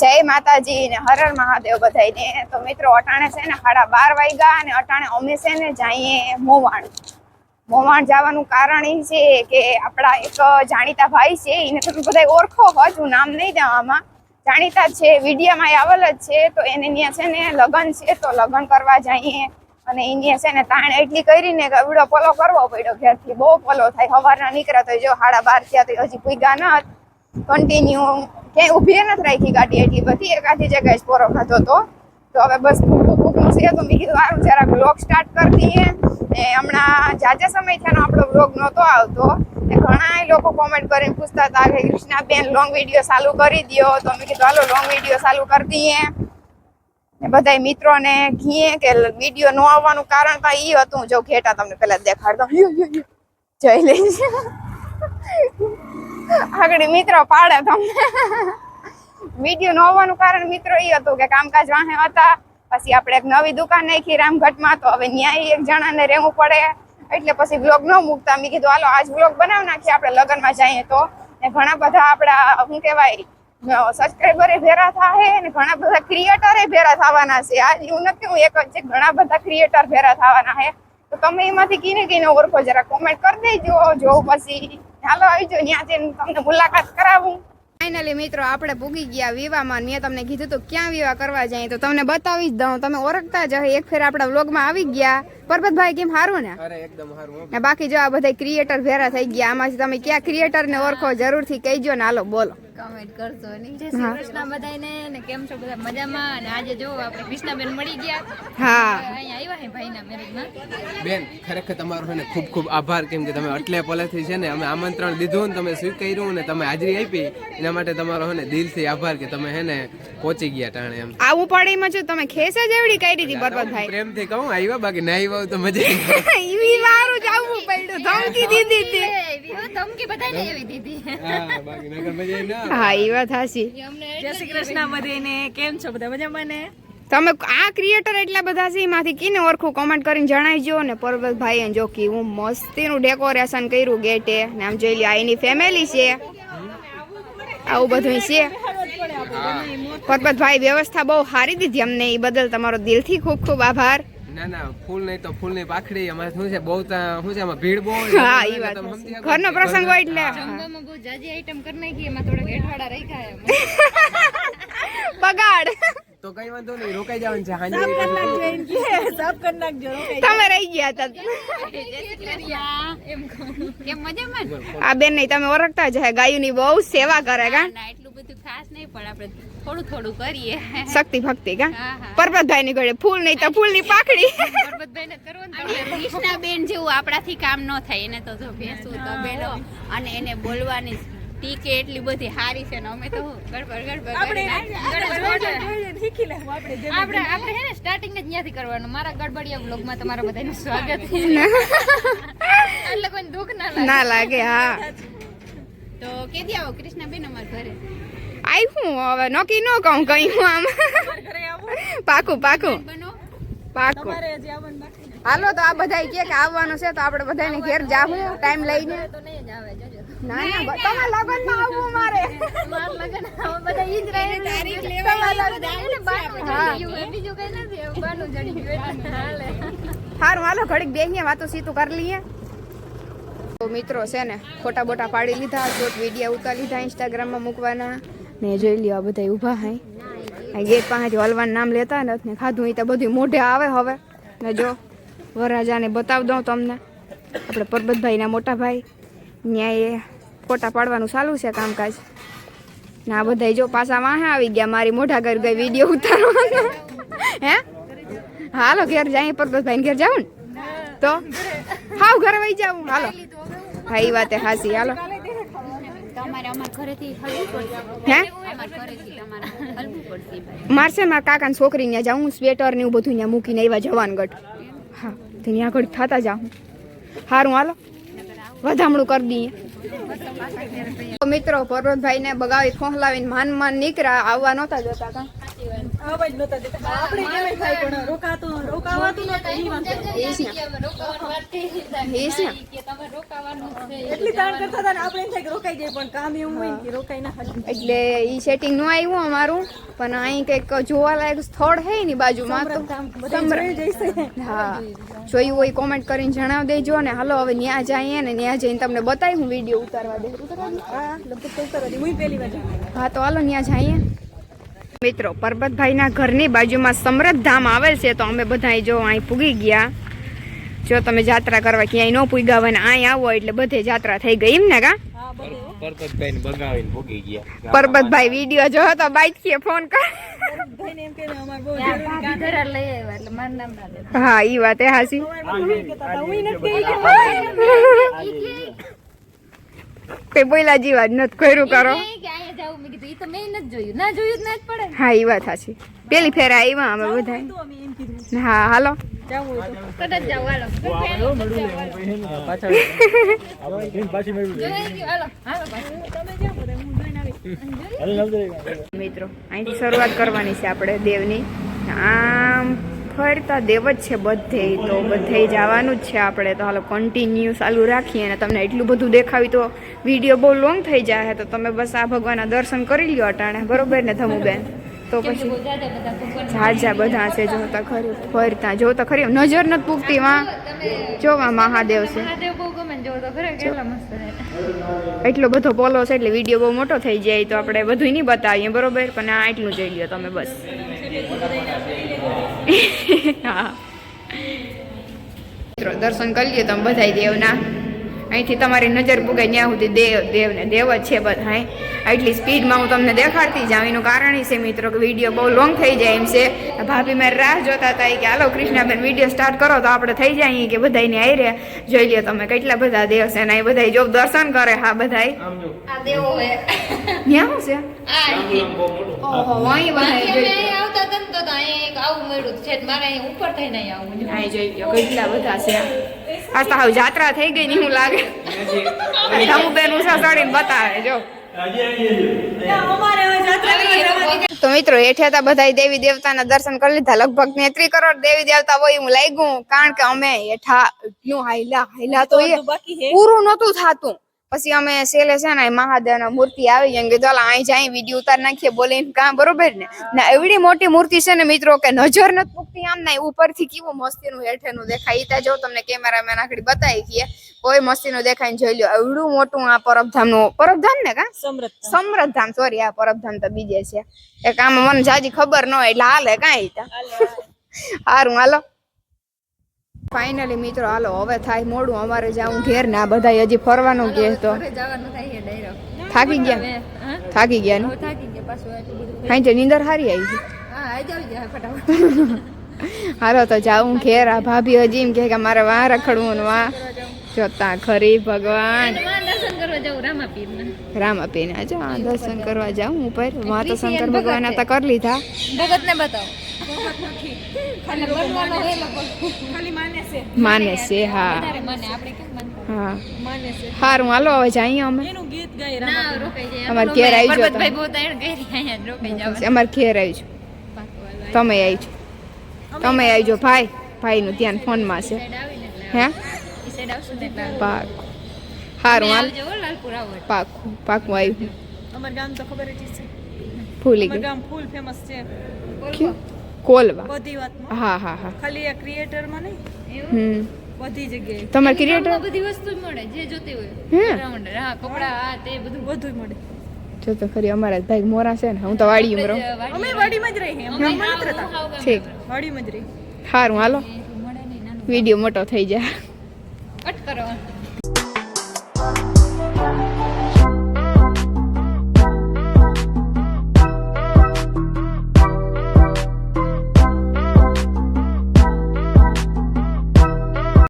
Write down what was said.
જય માતાજી ને હરર મહાદેવ બધાયને. તો મિત્રો, અટાણે છે ને સાડા બાર વાગ્યા અને અટાણે અમે છે ને જઈએ મોવાણ. મોવાણ જવાનું કારણ એ છે કે આપણા એક જાણીતા ભાઈ છે, એને તમે બધા ઓળખો હોય હું નામ નહીં દેવામાં. જાણીતા જ છે, વિડીયામાં આવેલ જ છે, તો એને ત્યાં છે ને લગ્ન છે, તો લગ્ન કરવા જઈએ. અને એને છે ને તાણ એટલી કરીને કે એવડો પલો કરવો પડ્યો ઘેરથી. બહુ પલો થાય સવારના નીકળ્યા તો જો સાડા બાર થયા તો હજી પૂગ્યા ન કન્ટિન્યુ ક્યાંય ઊભી નથી રાખી ગાડી એટલી બધી. એકાદી જગ્યાએ જ પોરો ખાધો તો તો હવે બસ ભૂખનું છે તો મેં કીધું સારું જરાક બ્લોગ સ્ટાર્ટ કરી દઈએ. ને હમણાં જાજા સમય થયાનો આપણો બ્લોગ નહોતો આવતો. ને ઘણા લોકો કોમેન્ટ કરીને પૂછતા હતા કે કૃષ્ણાબેન લોંગ વીડિયો ચાલુ કરી દ્યો. તો મેં કીધું, હાલો લોંગ વીડિયો ચાલુ કરી દઈએ. ને બધાય મિત્રોને ઘીએ કે વીડિયો ન આવવાનું કારણ તો ઈ હતું. જો ઘેટા તમને પેલા દેખાડતો. જઈ લઈશ આગળ મિત્રો પાડે તમને. વીડિયો ન હોવાનું કારણ મિત્રો એ હતું કે કામકાજ વાહે હતા. પછી આપણે એક નવી દુકાન નાખી રામઘટમાં, તો હવે ન્યાય એક જણાને રહેવું પડે. એટલે પછી બ્લોગ ન મૂકતા. મેં કીધું, હાલો, આજ બ્લોગ બનાવી નાખીએ આપણે લગ્નમાં જઈએ તો. ને ઘણા બધા આપણા, શું કહેવાય સબસ્ક્રાઈબરે ભેરા થાય ને ઘણા બધા ક્રિએટરે ભેરા થવાના છે. આ એવું નથી હું એક છે, ઘણા બધા ક્રિએટર ભેરા થવાના છે. તો તમે એમાંથી કીને કીને ઓળખો, જરા કોમેન્ટ કરી દેજો. જો પછી. હાલો આવજો ત્યાં જઈને તમને મુલાકાત કરાવું. ફાઇનલી મિત્રો આપણે પૂગી ગયા વિવાહમાં. મેં તમને કીધું તું ક્યાં વિવાહ કરવા જાય? તો તમને બતાવી જ દઉં. તમે ઓળખતા જ એક ફેર આપણા વ્લોગમાં આવી ગયા. પરબતભાઈ કેમ સારું ને? અરે એકદમ સારું ને બાકી જો આ બધા ક્રિએટર ભેરા થઈ ગયા. આમાંથી તમે ક્યાં ક્રિએટર ને ઓળખો જરૂરથી કહીજો ને. હાલો બોલો. કમેન્ટ કરજો ને જય શ્રી કૃષ્ણ બધાને ને કેમ છો બધા? મજામાં? અને આજે જો આપણે કૃષ્ણાબેન મળી ગયા. હા. અહીંયા આવ્યા હે ભાઈના મેરેજમાં બેન ખરેખર તમારો છે ને ખૂબ ખૂબ આભાર કેમ કે તમે એટલે પહેલેથી છે ને અમે આમંત્રણ દીધું ને તમે સ્વીકાર્યું ને તમે હાજરી આપી. એના માટે તમારો છે ને દિલથી આભાર કે તમે છે ને પહોંચી ગયા ટાણે એમ. આવું ઉપાડીમાં છું તમે ખેસ જ એવડી કરી હતી પરબતભાઈ પ્રેમથી કહું આવ્યા બાકી ના આવ્યા તો મજા આવી. ઈ વારું જ આવવું પડ્યું ધમકી દીધી હતી. એવી ધમકી બધાને એવી દીધી. હા બાકી નગર મજા ના હા એ વાત હાસી જય શ્રી કૃષ્ણ બધાને કેમ છો બધા મજામાં ને? તમે આ ક્રિએટર એટલા બધા છે એમાંથી કીને ઓળખું કોમેન્ટ કરીને જણાવજો ને પર્વતભાઈ જો કે હું મસ્તીનું ડેકોરેશન કર્યું ગેટે ને આમ જોઈ લ્યો એની ફેમિલી છે. આવું બધું છે. પર્વતભાઈ વ્યવસ્થા બહુ સારી દીધી અમને એ બદલ તમારો દિલથી ખૂબ ખૂબ આભાર. ના ના ફૂલ નહીં તો ફૂલની પાખડી અમારે શું છે બહુ શું છે આમાં ભીડ બહુ હા ઈ વાત ઘરનો પ્રસંગ હોય એટલે. જમવામાં બહુ જાજી આઈટમ કરી નાખી એમાં થોડા એઠવાડા રહી ગયા બગાડ. તો કઈ વાંધો નહીં રોકાઈ જવાનું છે હાંજે સાફ કરી નાખજો તમે રહી ગયા હતા. એમ. કેમ મજામાં? આ બેન નહીં તમે ઓળખતા જ હે ગાયુની બહુ સેવા કરે કા? નહીં પણ આપણે થોડું થોડું કરીએ. શક્તિ ભક્તિ કા? હા ની ઘરે ફૂલ નહીં તો ફૂલની પાકડી પરબતભાઈને કરવું ને તો જેવું આપણાથી કામ ન થાય એને તો જો ભેંસું તબેલો અને એને બોલવાની ટીકે એટલી બધી હારી છે ને અમે તો ગડબડ ગડબડ ગડબડ શીખી લેવું આપણે આપણે આપણે હે ને સ્ટાર્ટિંગ જ ત્યાંથી કરવાનું. મારા ગડબડિયા વ્લોગમાં તમારા બધાનું સ્વાગત છે. એટલે કોઈ દુખ ના લાગે ના લાગે. હા. તો કેદી આવો કૃષ્ણાબેન અમારા ઘરે. આવ્યું હવે? નક્કી ન કહું કઈ હું આમ. ઘરે આવું પાકું પાકું. બનો પાકું. તમારે હજી આવવાનું બાકી છે. હાલો તો આ બધા કે કે આવવાનું છે તો આપણે બધાને ઘેર જાવું ટાઈમ લઈને તો નહીં જ આવે જોજો. ના ના બ- તમારા લગનમાં આવવું મારે. માર લગન આવો બધા ઈ જ રહે તારીખ લેવા ને બાનું જડ્યું બીજું કઈ નથી. એમ બાનું જડી ગયું એટલે હાલે. સારું હાલો ઘડીક બેહીએ વાતો સીતું કરી લઈએ. તો મિત્રો છે ને ફોટા બોટા પાડી લીધા શોર્ટ વીડિયો ઉતારી લીધા ઇન્સ્ટાગ્રામમાં મૂકવાના. ને જોઈ લ્યો આ બધા ઊભા હાય. ગેટ પાસેથી હલવાનું નામ લેતા ને ને ખાધું એ તો બધું મોઢે આવે હવે. ને જો, વરરાજાને બતાવી દઉં તમને. આપણે પરબતભાઈના મોટા ભાઈ ત્યાં એ ફોટા પાડવાનું ચાલુ છે કામકાજ. ને આ બધા જો પાછા વાહે આવી ગયા, મારી મોઢા ઘર ગઈ વીડિયો ઉતારવાનો. હે? હાલો, ઘેર જાય પરબતભાઈ ઘેર જાઉં ને? તો? હાવ ઘરે વહી જાઉં. હાલો. હા એ વાતે હાસી. હાલો. તમારે અમાર ઘરેથી હલવું મારશે મારા કાકા છોકરી ત્યાં જાઉં સ્વેટર ને એવું બધું ત્યાં મૂકીને એવા જવાનગઢ. હા તો ત્યાં આગળ થતા જાઉં. સારું હાલો. વધામણું કરી દઈએ. તો મિત્રો પર્વતભાઈ ને બગાવી ફોહલાવીને માન માન નીકળ્યા આવવા નહોતા જતા કા? આવા જ નહોતા દેતા. આપણે કેમ થાય પણ રોકાતું રોકાવાતું વાંધો એટલી તાણ કરતા હતા ને આપણે એમ થાય કે રોકાઈ જાય પણ કામ એવું હોય કે રોકાઈ ના. એટલે ઈ સેટિંગનું આવ્યું અમારું પણ અહીં કંઈક જોવાલાયક સ્થળ હે ની બાજુમાં તો. હા. જોયું હોય કોમેન્ટ કરીને જણાવ દેજો ને. હાલો હવે ન્યા જઈએ ને ન્યા જઈને તમને બતાવી હું વીડિયો ઉતારવા દે હા લગભગ તો ઉતારવા દે. હું પહેલી વાર હા તો હાલો ન્યા જઈએ. મિત્રો પરબતભાઈના ઘરની બાજુમાં સમૃદ્ધ ધામ આવેલ છે તો અમે બધા જો અહીં પૂગી ગયા. જો તમે જાત્રા કરવા ક્યાંય ન પૂગ્યા હોય ને અહીં આવો એટલે બધે જાત્રા થઈ ગઈ એમ ને કા? હા બધે. હો. પરબતભાઈને બગાવીને ભોગી ગયા. પરબતભાઈ વીડિયો જો તો બાઈકથી ફોન કર ભાઈને એમ કે ને અમારે બહુ જરૂરી કામ છે. હા ઈ વાત એ હાસી જીવા નથી કર્યું કહેતા હું ઈ જ ઈ વાત સાચી. પેલી ફેર આવ્યા અમે બધા તો અમે એમ કીધું. હા હાલો. જાવું હોય તો. તમે જાઓ બધા હું જોઈને આવી મિત્રો અહીંથી શરૂઆત કરવાની છે આપણે દેવની. આમ. ફરતા દેવ જ છે બધે તો બધે જવાનું જ છે આપણે. તો હાલો કન્ટિન્યુ ચાલુ રાખીએ અને તમને એટલું બધું દેખાવી તો વીડિયો બહુ લોંગ થઈ જાય તો તમે બસ આ ભગવાનના દર્શન કરી લ્યો અટાણે બરોબર ને ધમુબેન? તો પછી ઝાઝા બધા છે જોતા ખરી ફરતા જોતા ખરી. નજર નથી પૂગતી માં. જોવા મહાદેવ છે. એટલો બધો પોલો છે એટલે વીડિયો બહુ મોટો થઈ જાય તો આપણે બધું નહીં બતાવીએ બરોબર? પણ આ એટલું જોઈ લ્યો તમે બસ. હા મિત્રો દર્શન કરી લ્યો તમે બધાય દેવના. અહીંથી તમારી નજર પુગાય ત્યાં સુધી દેવ દેવ ને દેવ જ છે બધા આટલી સ્પીડમાં હું તમને દેખાડતી જાઉં એનું કારણ છે મિત્રો કે વીડિયો બહુ લોંગ થઈ જાય એમ છે. ભાભી મારે રાહ જોતા હતા કે હાલો કૃષ્ણાબેન વીડિયો સ્ટાર્ટ કરો. તો આપણે થઈ જાય કે બધાને આવી રહ્યા. જોઈ લ્યો તમે કેટલા બધા દેવ છે ને એ બધા જો દર્શન કરે હા બધાય. ત્યાં શું છે. ઓહો અહીં બધાય જોઈ લ્યો. અહીં જોઈ લ્યો કેટલા બધા છે. આ તો હાવ જાત્રા થઈ ગઈ નહીં હું લાગે. ધમુબેન ઉષા ચડીને બતાવે જો. તો મિત્રો હેઠે હતા બધા દેવી દેવતાના દર્શન કરી લીધા. લગભગ નેત્રી કરોડ દેવી દેવતા હોય હું લાગ્યું કારણ કે અમે હેઠા એટલું હાઈલા હાઈલા તો હે પૂરું નતું થાતું. પછી અમે સેલે છે ને મહાદેવના મૂર્તિ આવી જાય કીધું હાલો અહીં જાય વીડિયો ઉતાર નાખીએ બોલીને કાં બરોબર ને? ને એવડી મોટી મૂર્તિ છે ને મિત્રો કે નજર નથી પૂગતી આમ ના ઉપરથી કેવું મસ્તીનું હેઠેનું દેખાય. ત્યાં જો તમને કેમેરામેન આકડી બતાવી ગઈએ કોઈ મસ્તીનું દેખાય ને જોઈ લો એવડું મોટું આ પરબધામનું પરબધામ ને કા? સમૃદ્ધ સમૃદ્ધ ધામ સોરી આ પરબધામ તો બીજે છે. એક આમ મને જાજી ખબર ન હોય એટલે હાલે કાંઈ સારું હાલો. ફાઇનલી મિત્રો હાલો હવે થાય મોડું. અમારે જાવું ઘેર ના બધા હજી ફરવાનું કે તો. થાકી ગયા? થાકી ગયા ને? હાઈ છે નીંદર હારી આવી? હાલો તો જાઉં ઘેર. આ ભાભી હજી એમ કે મારે વા રખડવું ને વાં. જોતા ખરી ભગવાન. રામાપીને આજે આ દર્શન કરવા જાઉં ઉપર. માં તો શંકર ભગવાન હતા કરી લીધા. ભગત ને છે માને છે. હા. હા. સારું હાલો હવે જઈએ અમે. એનું ગીત ગાઈ રામા અમારે ઘેર આવી અમારે ઘેર આવી છું તમે આવી છો તમે આવી જો ભાઈ. ભાઈનું ધ્યાન ફોનમાં છે. હે? પાક. સારું હાલ. પાકું પાકું આવ્યું અમાર ગામ તો ખબર જ છે. ભૂલી ગયું ગામ ફૂલ ફેમસ છે? કોલવા. બધી વાતમાં? હા હા હા. ખાલી આ ક્રિએટરમાં નહીં? હમ. બધી જગ્યાએ. તમારે ક્રિએટર બધી વસ્તુ મળે જે જોતી હોય. હે? રાઉન્ડ હા કપડા આ તે બધું. બધું મળે. જો તો ખરી અમારા ભાઈ મોરા છે ને હું તો વાડી રહું. અમે વાડીમાં જ રહીએ અમે માત્ર ઠીક. વાડીમાં જ રહી સારું હાલો. વીડિયો મોટો થઈ જાય. કટ કરો.